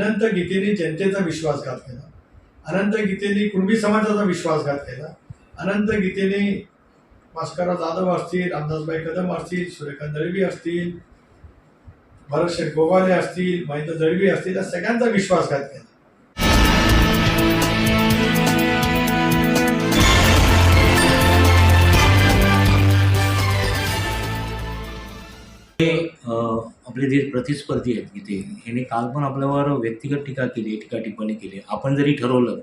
अनंत गीतेने जनतेचा विश्वासघात केला. अनंत गीतेने कुणबी समाजाचा विश्वासघात केला. अनंत गीतेने भास्करराव जाधव असतील रामदासबाई कदम असतील सूर्यकांत दळवी असतील भरतशेठ गोवाले असतील महेंद्र दळवी असतील या सगळ्यांचा विश्वासघात केला. आपले जे प्रतिस्पर्धी आहेत इथे ह्याने काल पण आपल्यावर व्यक्तिगत टीका केली टीका टिप्पणी केली. आपण जरी ठरवलं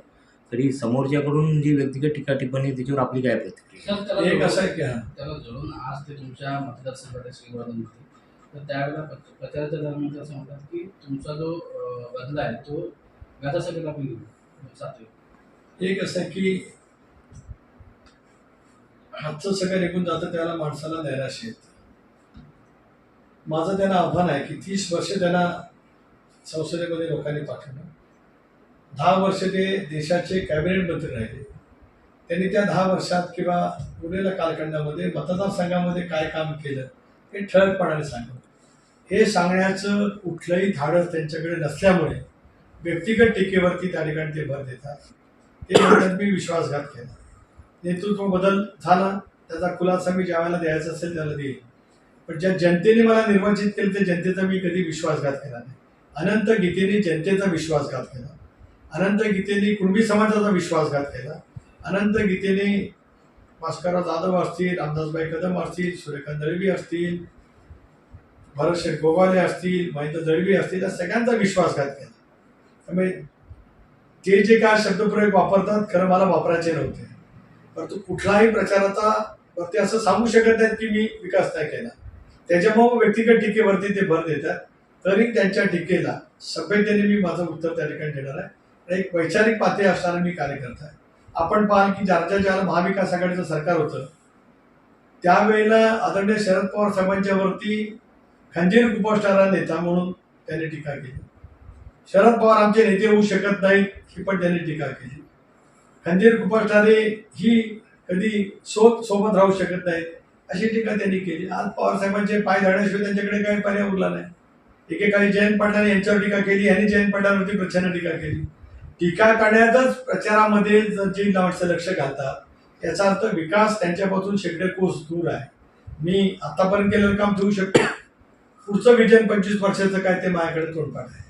तरी समोरच्याकडून जी व्यक्तिगत टीका टिप्पणी आहे, त्याच्यावर आपली काय प्रतिक्रिया सर त्याला एक असं आहे जोडून- की त्याला जोडून आज ते तुमच्या मतदारसंघात श्रीवर्धन होते. तर त्यावेळेला प्रच- प्रचाराच्या दरम्यान ते असं म्हणतात की तुमचा जो बदला आहे तो गदासभेला आपण घेऊ. सातवे. एक असं आहे की हातचं सगळं निघून जातं त्याला माणसाला नैराश्य येतं माझं त्यांना आव्हान आहे की तीस वर्ष त्यांना संसदेमध्ये लोकांनी पाठवलं. दहा वर्ष ते देशाचे कॅबिनेट मंत्री राहिले. त्यांनी त्या दहा वर्षात किंवा उरलेल्या कालखंडामध्ये मतदारसंघामध्ये काय काम केलं हे ठळकपणाने सांगलं हे सांगण्याचं कुठलंही धाडस त्यांच्याकडे नसल्यामुळे व्यक्तिगत टीकेवरती त्या ठिकाणी ते भर देतात. ते म्हणतात मी विश्वासघात केला. नेतृत्व बदल झाला. त्याचा खुलासा मी ज्या वेळेला द्यायचा असेल त्याला देईल पण ज्या जनतेने मला निर्वाचित केलं त्या जनतेचा मी कधी विश्वासघात केला नाही. अनंत गीतेने जनतेचा विश्वासघात केला. अनंत गीतेने कुणबी समाजाचा विश्वासघात केला. अनंत गीतेने भास्करराव जाधव असतील रामदासबाई कदम असतील सूर्यकांत दळवी असतील भरतशेठ गोवाले असतील महेंद्र दळवी असतील या सगळ्यांचा विश्वासघात केला. त्यामुळे ते जे काय शब्दप्रयोग वापरतात खरं मला वापरायचे नव्हते. परंतु कुठलाही प्रचाराचा वरती असं सांगू शकत नाहीत की मी विकास नाही केला. त्याच्यामुळे व्यक्तिगत टीकेवरती ते भर देतात. तरी त्यांच्या टीकेला सभ्यतेने मी माझं उत्तर त्या ठिकाणी देणार आहे. आणि एक वैचारिक पातळी असणारा मी कार्यकर्ता आहे. आपण पाहाल की ज्याच्या ज्याला महाविकास आघाडीचं सरकार होतं त्यावेळेला आदरणीय शरद पवार साहेबांच्या वरती खंजीर कुपोषणारा नेता म्हणून त्यांनी टीका केली. शरद पवार आमचे नेते होऊ शकत नाहीत ही पण त्यांनी टीका केली. खंजीर कुपोषणारे ही कधी सोबत सोबत राहू शकत नाहीत. अशी टीका त्यांनी केली. आज पवार साहेबांचे पाय धरण्याशिवाय त्यांच्याकडे काही पर्याय उरला नाही. एकेकाळी जयंत पाटलाने यांच्यावर टीका केली यांनी जयंत पाटलांवरती प्रचंड टीका केली. टीका करण्यातच प्रचारामध्ये जर जी माणसं लक्ष घालतात याचा अर्थ विकास त्यांच्यापासून शेकडे कोस दूर आहे. मी आतापर्यंत केलेलं काम ठेवू शकतो. पुढचं विजन पंचवीस वर्षाचं काय ते माझ्याकडे तोंडपाठ आहे.